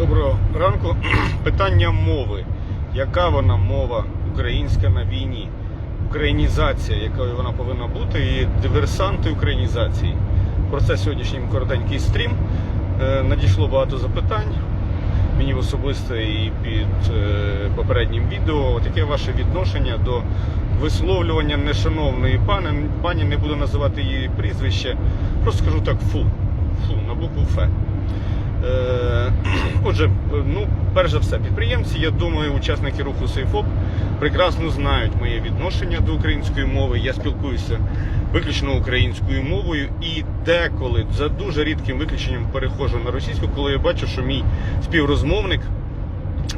Доброго ранку. Питання мови. Яка вона мова українська на війні? Українізація, якою вона повинна бути, і диверсанти українізації. Про це сьогоднішній коротенький стрім. Е, Надійшло багато запитань. Мені особисто і під е, попереднім відео. От яке ваше відношення до висловлювання нешановної пани, пані не буду називати її прізвище, просто скажу так фу. Фу, на букву Ф. Е, Отже, ну, перш за все, підприємці, я думаю, учасники руху Сейфоп прекрасно знають моє відношення до української мови. Я спілкуюся виключно українською мовою і деколи за дуже рідким виключенням переходжу на російську, коли я бачу, що мій співрозмовник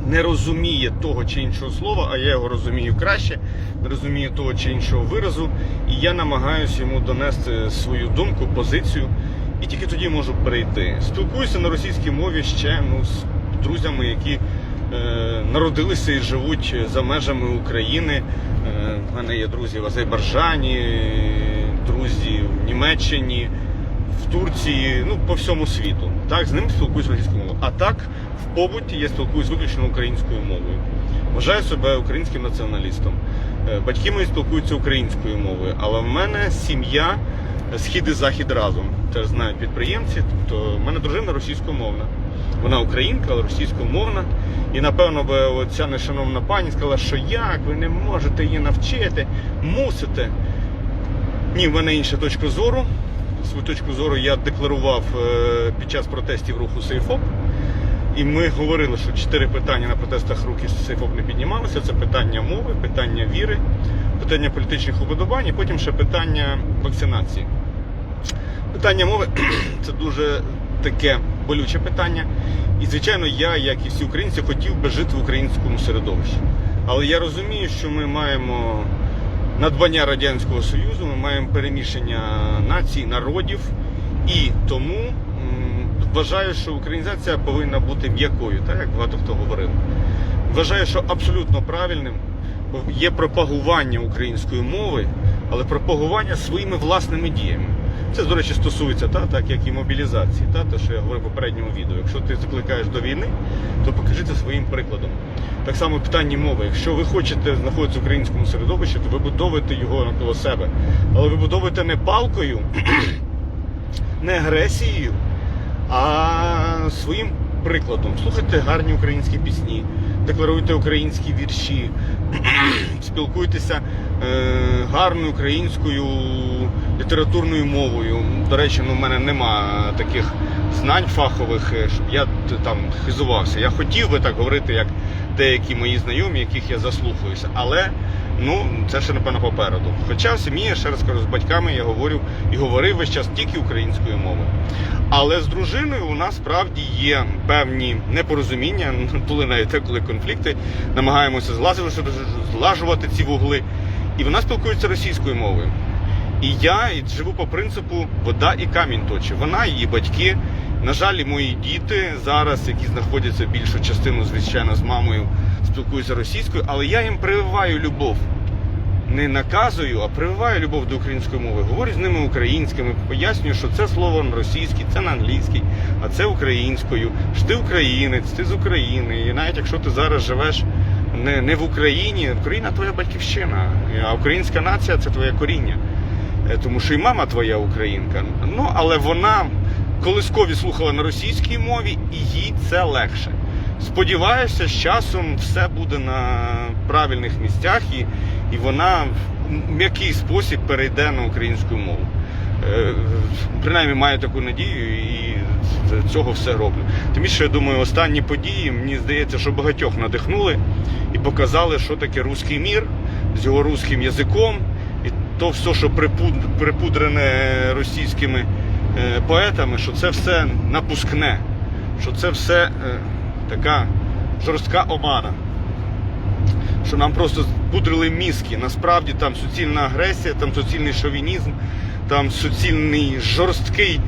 не розуміє того чи іншого слова, а я його розумію краще, не розумію того чи іншого виразу, і я намагаюся йому донести свою думку, позицію, і тільки тоді можу перейти. Спілкуюся на російській мові ще ну, з друзями, які е, народилися і живуть за межами України. Е, в мене є друзі в Азербайджані, друзі в Німеччині в Турції, ну по всьому світу. Так, з ними спілкуюсь російською мовою. А так, в побуті я спілкуюсь виключно українською мовою. Вважаю себе українським націоналістом. Е, Батьки мої спілкуються українською мовою, але в мене сім'я схід і захід разом. Теж знають підприємці. Тобто в мене дружина російськомовна. Вона українка, але російськомовна. І напевно би оця нешановна пані сказала, що як ви не можете її навчити, мусите. Ні, в мене інша точка зору. Свою точку зору я декларував е, під час протестів руху Сейфоп. І ми говорили, що чотири питання на протестах руху Сейфоп не піднімалися. Це питання мови, питання віри, питання політичних уподобань і потім ще питання вакцинації. Питання мови це дуже таке болюче питання. І, звичайно, я, як і всі українці, хотів би жити в українському середовищі. Але я розумію, що ми маємо надбання Радянського Союзу, ми маємо переміщення націй, народів, і тому вважаю, що українізація повинна бути м'якою, так як багато хто говорив. Вважаю, що абсолютно правильним є пропагування української мови, але пропагування своїми власними діями. Це, до речі, стосується та, так як і мобілізації, та, те, що я говорив в попередньому відео. Якщо ти закликаєш до війни, то покажи це своїм прикладом. Так само в питанні мови. Якщо ви хочете знаходитися в українському середовищі, то вибудовуйте його навколо себе. Але вибудовуйте не палкою, не агресією, а своїм прикладом. Слухайте гарні українські пісні, декларуйте українські вірші, спілкуйтеся е, гарною українською літературною мовою. До речі, ну, в мене нема таких знань фахових, е, щоб я там хизувався. Я хотів би так говорити, як деякі мої знайомі, яких я заслухаюся. Але ну, це ще напевно попереду. Хоча в сім'ї, я ще раз кажу, з батьками я говорю і говорив весь час тільки українською мовою. Але з дружиною у нас справді є певні непорозуміння, були навіть деколи конфлікти. Намагаємося злажувати, злажувати ці вугли. І вона спілкується російською мовою. І я живу по принципу вода і камінь точить. Вона, її батьки. На жаль, мої діти зараз, які знаходяться більшу частину, звичайно, з мамою, спілкуються російською, але я їм прививаю любов. Не наказую, а прививаю любов до української мови. Говорю з ними українськими, пояснюю, що це слово на російській, це на англійській, а це українською. Що ти українець, ти з України. І навіть якщо ти зараз живеш не, не в Україні, Україна твоя батьківщина, а українська нація це твоє коріння. Е, Тому що і мама твоя українка. Ну, але вона колискові слухала на російській мові, і їй це легше. Сподіваюся, з часом все буде на правильних місцях, і, і вона в м'який спосіб перейде на українську мову. Е, Принаймні маю таку надію і цього все роблю. Тим більше, я думаю, останні події, мені здається, що багатьох надихнули і показали, що таке руський мір з його руським язиком, і то все, що припуд- припудрене російськими поетами, що це все напускне, що це все е, така жорстка омана. Що нам просто пудрили мізки. Насправді там суцільна агресія, там суцільний шовінізм, там суцільний жорсткий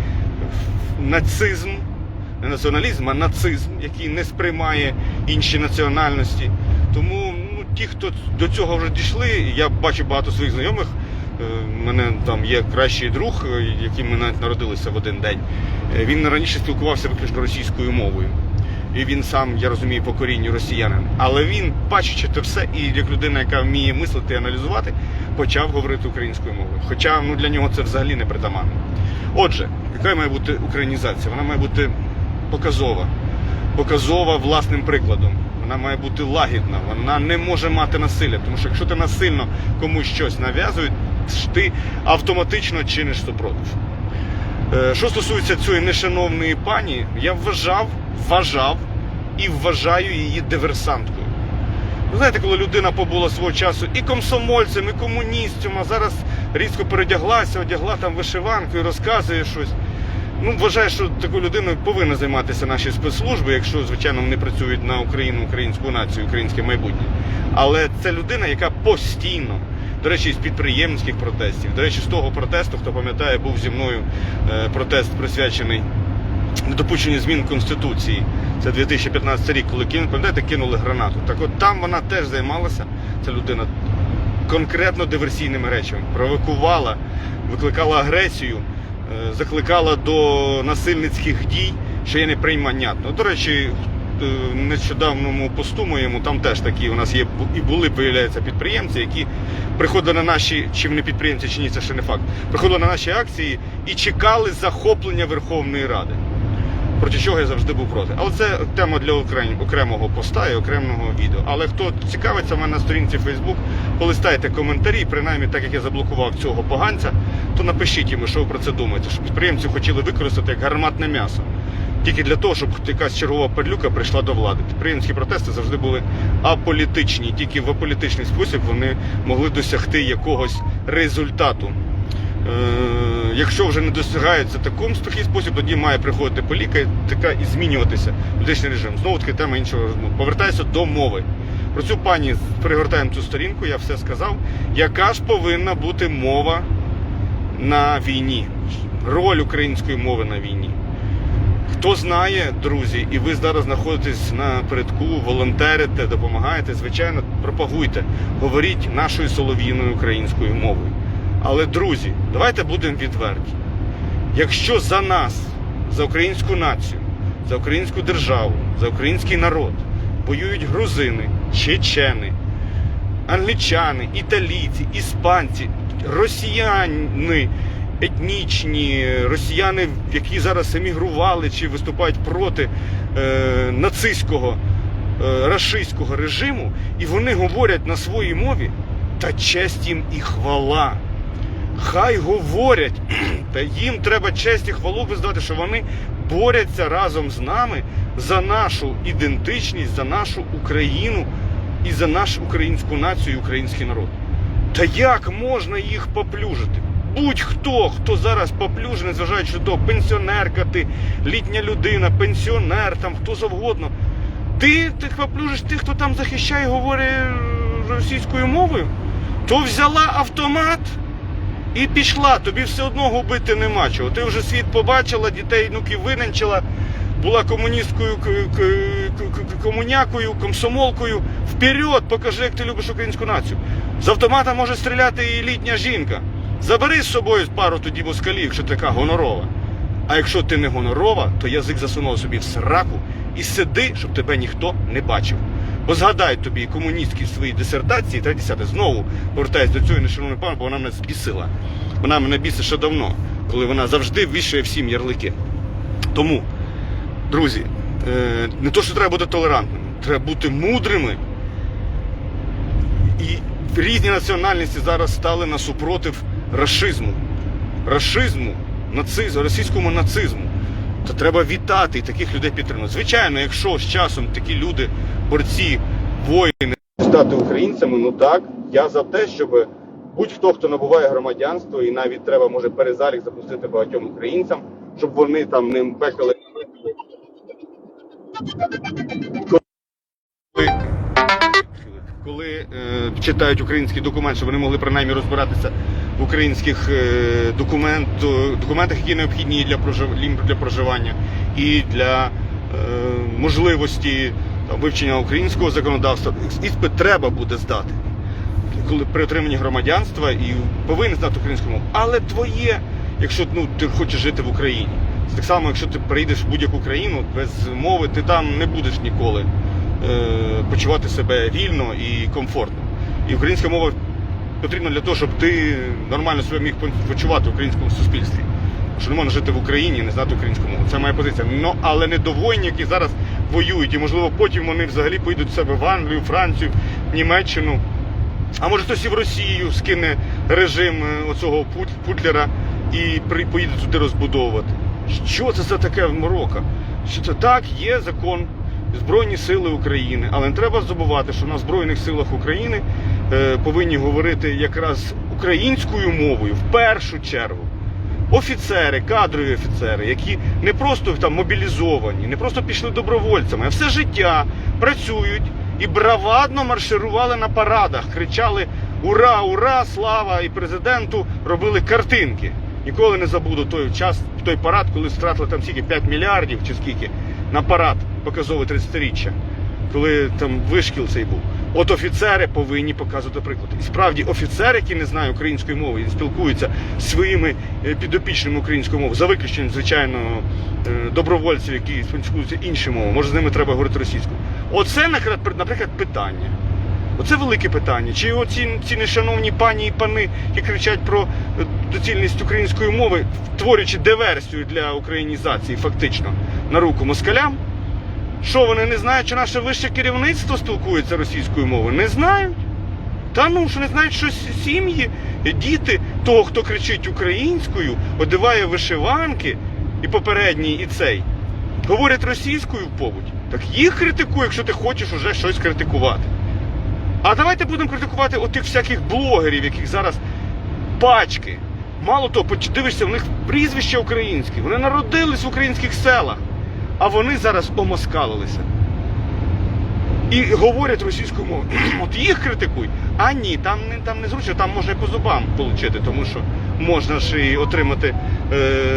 нацизм, не націоналізм, а нацизм, який не сприймає інші національності. Тому ну, ті, хто до цього вже дійшли, я бачу багато своїх знайомих. Е, мене там є кращий друг, е, яким ми навіть народилися в один день. Е, Він раніше спілкувався виключно російською мовою. і він сам, я розумію, по корінню росіянин. Але він, бачачи це все, і як людина, яка вміє мислити і аналізувати, почав говорити українською мовою. Хоча ну, для нього це взагалі не притаманно. Отже, яка має бути українізація? Вона має бути показова, показова власним прикладом. Вона має бути лагідна, вона не може мати насилля, тому що якщо ти насильно комусь щось нав'язуєш, ти автоматично чиниш супротив. Е, Що стосується цієї нешановної пані, я вважав, вважав і вважаю її диверсанткою. Ви знаєте, коли людина побула свого часу і комсомольцем, і комуністом, а зараз різко передяглася, одягла там вишиванку і розказує щось. Ну, вважаю, що такою людиною повинна займатися наші спецслужби, якщо, звичайно, вони працюють на Україну, українську націю, українське майбутнє. Але це людина, яка постійно, до речі, з підприємницьких протестів, до речі, з того протесту, хто пам'ятає, був зі мною е, протест присвячений недопущенню змін Конституції. Це 2015 рік, коли пам'ятаєте, кинули гранату. Так от там вона теж займалася, ця людина, конкретно диверсійними речами. Провокувала, викликала агресію, е, закликала до насильницьких дій, що є неприйманятно. До речі, нещодавному посту моєму там теж такі у нас є і були, виявляються, підприємці, які приходили на наші, чи вони підприємці, чи ні, це ще не факт. Приходили на наші акції і чекали захоплення Верховної Ради. Проти чого я завжди був проти. Але це тема для окремого поста і окремого відео. Але хто цікавиться в мене на сторінці Facebook, полистайте коментарі, принаймні так як я заблокував цього поганця, то напишіть йому, що ви про це думаєте. Що підприємці хотіли використати як гарматне м'ясо. Тільки для того, щоб якась чергова падлюка прийшла до влади. Підприємські протести завжди були аполітичні. Тільки в аполітичний спосіб вони могли досягти якогось результату. Якщо вже не досягається такому такий спосіб, тоді має приходити політика і змінюватися політичний режим. Знову таки тема іншого розмови. Повертаюся до мови. Про цю пані перегортаємо цю сторінку, я все сказав. Яка ж повинна бути мова на війні? Роль української мови на війні. Хто знає, друзі, і ви зараз знаходитесь на передку, волонтерите, допомагаєте, звичайно, пропагуйте, говоріть нашою солов'їною українською мовою. Але, друзі, давайте будемо відверті. Якщо за нас, за українську націю, за українську державу, за український народ воюють грузини, чечени, англічани, італійці, іспанці, росіяни, етнічні, росіяни, які зараз емігрували чи виступають проти е, нацистського, е, рашистського режиму, і вони говорять на своїй мові, та честь їм і хвала. Хай говорять, та їм треба честь і хвалу визнати, що вони борються разом з нами за нашу ідентичність, за нашу Україну і за нашу українську націю, і український народ. Та як можна їх поплюжити? Будь-хто, хто зараз поплюжений, незважаючи до пенсіонерка, ти літня людина, пенсіонер, там хто завгодно. Ти, ти поплюжиш тих, хто там захищає, говорить російською мовою, то взяла автомат. І пішла, тобі все одно губити нема чого. Ти вже світ побачила, дітей внуків виненчила, була комуністкою, комунякою, комсомолкою. Вперед, покажи, як ти любиш українську націю. З автомата може стріляти і літня жінка. Забери з собою пару тоді москалів, якщо ти така гонорова. А якщо ти не гонорова, то язик засунув собі в сраку і сиди, щоб тебе ніхто не бачив. Бо згадай тобі комуністські свої дисертації, та десяте знову повертаюсь до цього нешановної пана, бо вона мене збісила. Вона мене бісить ще давно, коли вона завжди вішає всім ярлики. Тому, друзі, е, не то, що треба бути толерантними, треба бути мудрими. І різні національності зараз стали на супротив рашизму. Рашизму, нацизму, російському нацизму. То треба вітати і таких людей підтримувати. Звичайно, якщо з часом такі люди, борці, воїни, стати українцями, ну так, я за те, щоб будь-хто, хто набуває громадянство, і навіть треба може перезалік запустити багатьом українцям, щоб вони там не пекали. Коли, е, читають український документ, щоб вони могли принаймні розбиратися в українських е, документ, документах, які необхідні для, прожив, для проживання, і для е, можливості там, вивчення українського законодавства. Іспит треба буде здати коли при отриманні громадянства і повинен знати українську мову. Але твоє, якщо ну, ти хочеш жити в Україні, Так само, якщо ти приїдеш в будь-яку країну без мови, ти там не будеш ніколи е, почувати себе вільно і комфортно. І українська мова потрібна для того, щоб ти нормально себе міг почувати в українському суспільстві. Що не можна жити в Україні і не знати українську мову. Це моя позиція. Ну, але не до воїнів, які зараз воюють. І можливо потім вони взагалі поїдуть в себе в Англію, Францію, Німеччину. А може хтось і в Росію скине режим е, оцього Путлера і поїде туди розбудовувати. Що це за таке морока? Що це так, є закон Збройні Сили України, але не треба забувати, що на Збройних силах України е, повинні говорити якраз українською мовою в першу чергу. Офіцери, кадрові офіцери, які не просто там мобілізовані, не просто пішли добровольцями, а все життя працюють і бравадно марширували на парадах, кричали Ура, ура, слава! І президенту робили картинки. Ніколи не забуду той час, той парад, коли стратили там скільки 5 мільярдів чи скільки на парад показовий 30-річчя, коли там вишкіл цей був. От офіцери повинні показувати приклад. І справді офіцери, які не знають української мови і спілкуються зі своїми е, підопічними українською мовою, за виключенням, звичайно, е, добровольців, які спілкуються іншою мовою, може з ними треба говорити російською. Оце, наприклад, питання. Оце велике питання. Чи оці ці нешановні пані і пани, які кричать про е, доцільність української мови, творячи диверсію для українізації, фактично, на руку москалям? Що вони не знають, що наше вище керівництво спілкується російською мовою? Не знають. Та ну, що не знають, що сім'ї, діти того, хто кричить українською, одиває вишиванки, і попередній, і цей, говорять російською в побуті. Так їх критикуй, якщо ти хочеш уже щось критикувати. А давайте будемо критикувати отих всяких блогерів, яких зараз пачки. Мало того, дивишся, в них прізвище українське, вони народились в українських селах, а вони зараз омоскалилися. І говорять російською мовою. От їх критикуй. А ні, там не там не зручно, там можна і по зубам отримати, тому що можна ж і отримати е,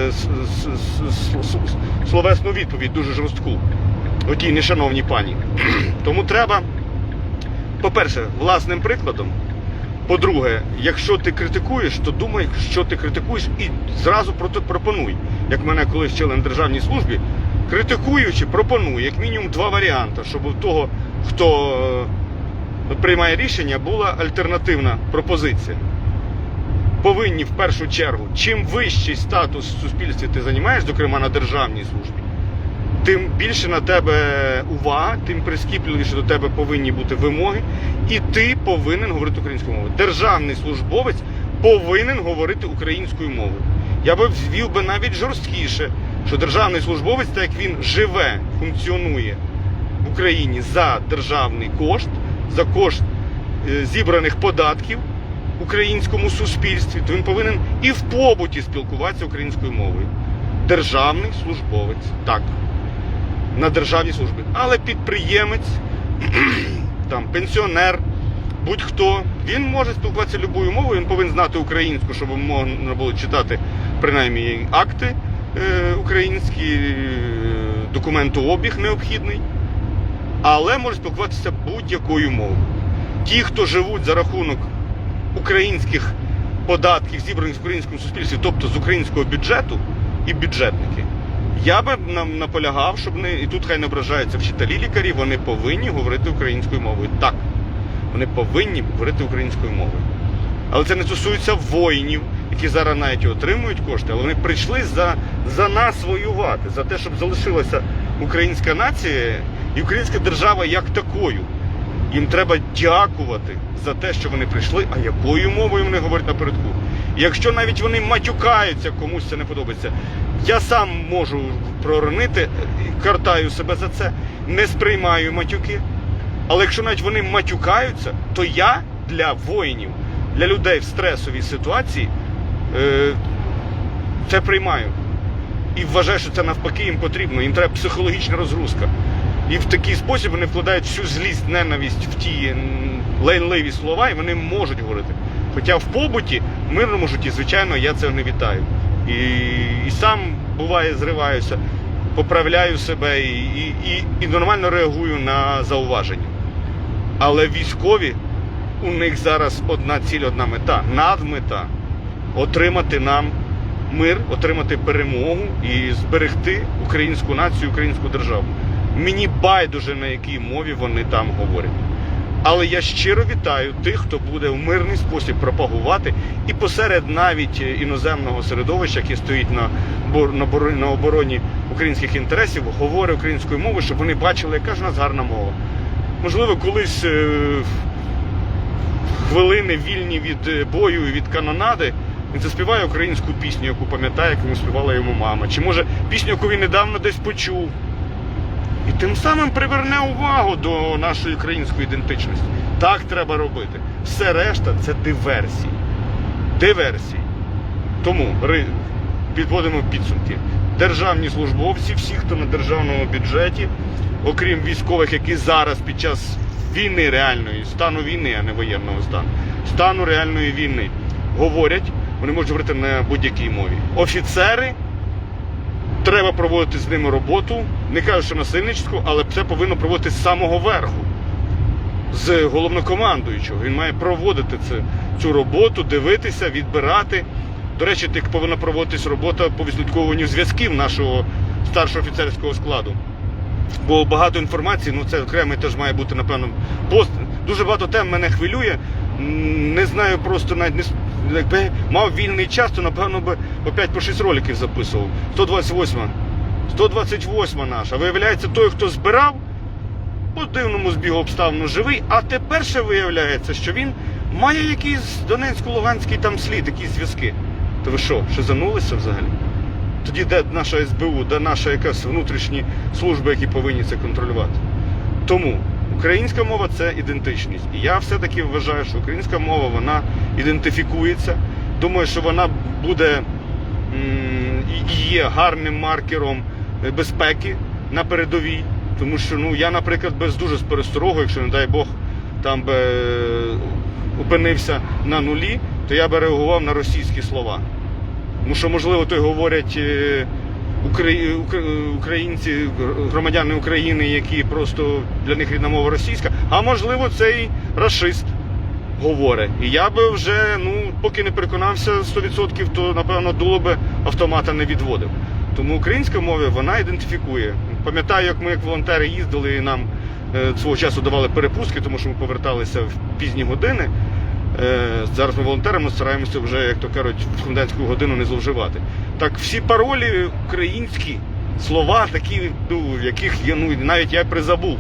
с- с- с- словесну відповідь дуже жорстку. Отій нешановній пані. Тому треба, по-перше, власним прикладом. По-друге, якщо ти критикуєш, то думай, що ти критикуєш, і зразу пропонуй. Як мене колись вчили на державній службі, критикуючи, пропонуй як мінімум два варіанти, щоб у того, хто е, приймає рішення, була альтернативна пропозиція. Повинні в першу чергу, чим вищий статус в суспільстві ти займаєш, зокрема на державній службі, тим більше на тебе увага, тим прискіпливіше до тебе повинні бути вимоги, і ти повинен говорити українською мовою. Державний службовець повинен говорити українською мовою. Я би взвів би навіть жорсткіше, що державний службовець, так як він живе, функціонує в Україні за державний кошт, за кошт е, зібраних податків українському суспільстві, то він повинен і в побуті спілкуватися українською мовою. Державний службовець, так на державній службі. Але підприємець, там, пенсіонер, будь-хто, він може спілкуватися любою мовою, він повинен знати українську, щоб можна було читати принаймні акти е, українські, е, документообіг необхідний, але може спілкуватися будь-якою мовою. Ті, хто живуть за рахунок українських податків, зібраних в українському суспільстві, тобто з українського бюджету і бюджетники. Я би наполягав, щоб не і тут хай не ображаються вчителі лікарі, вони повинні говорити українською мовою. Так, вони повинні говорити українською мовою. Але це не стосується воїнів, які зараз навіть отримують кошти, але вони прийшли за, за нас воювати, за те, щоб залишилася українська нація і українська держава як такою. Їм треба дякувати за те, що вони прийшли, а якою мовою вони говорять напередку. Якщо навіть вони матюкаються, комусь це не подобається, я сам можу проронити, картаю себе за це, не сприймаю матюки. Але якщо навіть вони матюкаються, то я для воїнів, для людей в стресовій ситуації е, це приймаю. І вважаю, що це навпаки їм потрібно. Їм треба психологічна розгрузка. І в такий спосіб вони вкладають всю злість, ненависть в ті лайнливі слова, і вони можуть говорити. Хоча в побуті, в мирному житті, звичайно, я це не вітаю. І, і сам буває, зриваюся, поправляю себе і, і, і, і нормально реагую на зауваження. Але військові, у них зараз одна ціль, одна мета, надмета отримати нам мир, отримати перемогу і зберегти українську націю, українську державу. Мені байдуже на якій мові вони там говорять. Але я щиро вітаю тих, хто буде в мирний спосіб пропагувати і посеред навіть е, іноземного середовища, яке стоїть на, на, на обороні українських інтересів, говорить українською мовою, щоб вони бачили, яка ж у нас гарна мова. Можливо, колись е, хвилини вільні від е, бою і від канонади. Він заспіває українську пісню, яку пам'ятає, яку співала йому мама. Чи може пісню, яку він недавно десь почув. І тим самим приверне увагу до нашої української ідентичності. Так треба робити. Все решта це диверсії. Диверсії. Тому підводимо підсумки. Державні службовці, всі, хто на державному бюджеті, окрім військових, які зараз під час війни реальної, стану війни, а не воєнного стану, стану реальної війни, говорять, вони можуть говорити на будь-якій мові. Офіцери треба проводити з ними роботу. Не кажу, що насильницьку, але це повинно проводити з самого верху, з головнокомандуючого. Він має проводити це, цю роботу, дивитися, відбирати. До речі, так повинна проводитись робота по відслідковуванню зв'язків нашого старшого офіцерського складу. Бо багато інформації, ну це окремий теж має бути, напевно, пост. Дуже багато тем мене хвилює. Не знаю, просто навіть не якби мав вільний час, то напевно би 5 по 6 роликів записував. 128. 128 наша. Виявляється, той, хто збирав, по дивному збігу обставину живий, а тепер ще виявляється, що він має якийсь Донецько-Луганський там слід, якісь зв'язки. То ви що, що занулися взагалі? Тоді де наша СБУ, де наша якась внутрішні служби, які повинні це контролювати. Тому українська мова це ідентичність. І я все-таки вважаю, що українська мова вона ідентифікується. Думаю, що вона буде і є гарним маркером безпеки на передовій. Тому що ну, я, наприклад, без дуже з пересторогу, якщо не дай Бог, там би е, опинився на нулі, то я би реагував на російські слова. Тому що, можливо, то й говорять е, українці, громадяни України, які просто для них рідна мова російська, а можливо, цей расист говорить. І я би вже, ну, поки не переконався 100%, то напевно дуло би автомата не відводив. Тому українська мова вона ідентифікує. Пам'ятаю, як ми, як волонтери, їздили і нам е, свого часу давали перепустки, тому що ми поверталися в пізні години. Е, Зараз ми волонтерами стараємося вже, як то кажуть, в комендантську годину не зловживати. Так всі паролі українські, слова, такі, ну, яких я ну, навіть я призабув.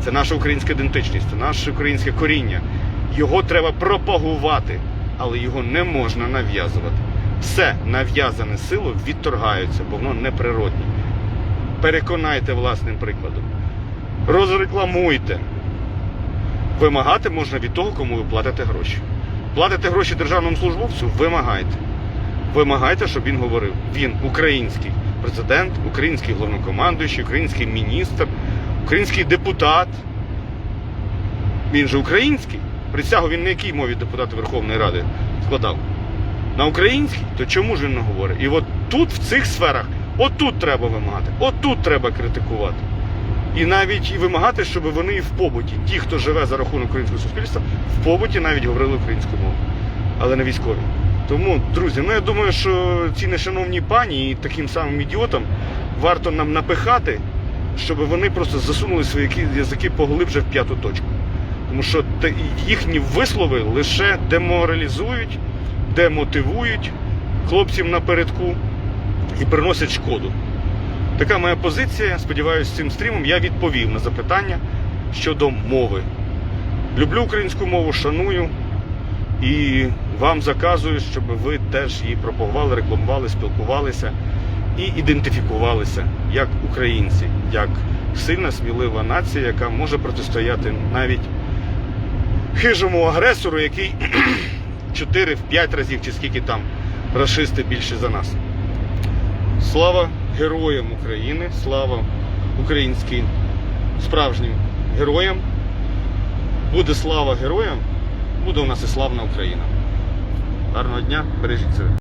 Це наша українська ідентичність, це наше українське коріння. Його треба пропагувати, але його не можна нав'язувати. Все нав'язане силою відторгаються, бо воно неприродне. Переконайте власним прикладом. Розрекламуйте. Вимагати можна від того, кому ви платите гроші. Платите гроші державному службовцю, вимагайте. Вимагайте, щоб він говорив. Він український президент, український головнокомандуючий, український міністр, український депутат. Він же український. Присягу він на якій мові депутата Верховної Ради складав? На українській? То чому ж він не говорить? І от тут, в цих сферах, отут треба вимагати, отут треба критикувати. І навіть і вимагати, щоб вони і в побуті, ті, хто живе за рахунок українського суспільства, в побуті навіть говорили українською мовою, але не військові. Тому, друзі, ну я думаю, що ці нешановні пані і таким самим ідіотам варто нам напихати, щоб вони просто засунули свої ки- язики поглибше в п'яту точку. Тому що їхні вислови лише деморалізують, демотивують хлопців напередку і приносять шкоду. Така моя позиція. Сподіваюся, цим стрімом я відповів на запитання щодо мови. Люблю українську мову, шаную і вам заказую, щоб ви теж її пропагували, рекламували, спілкувалися і ідентифікувалися як українці, як сильна, смілива нація, яка може протистояти навіть хижому агресору, який 4-5 разів чи скільки там расисти більше за нас. Слава героям України, слава українським справжнім героям. Буде слава героям, буде у нас і славна Україна. Гарного дня, бережіть себе.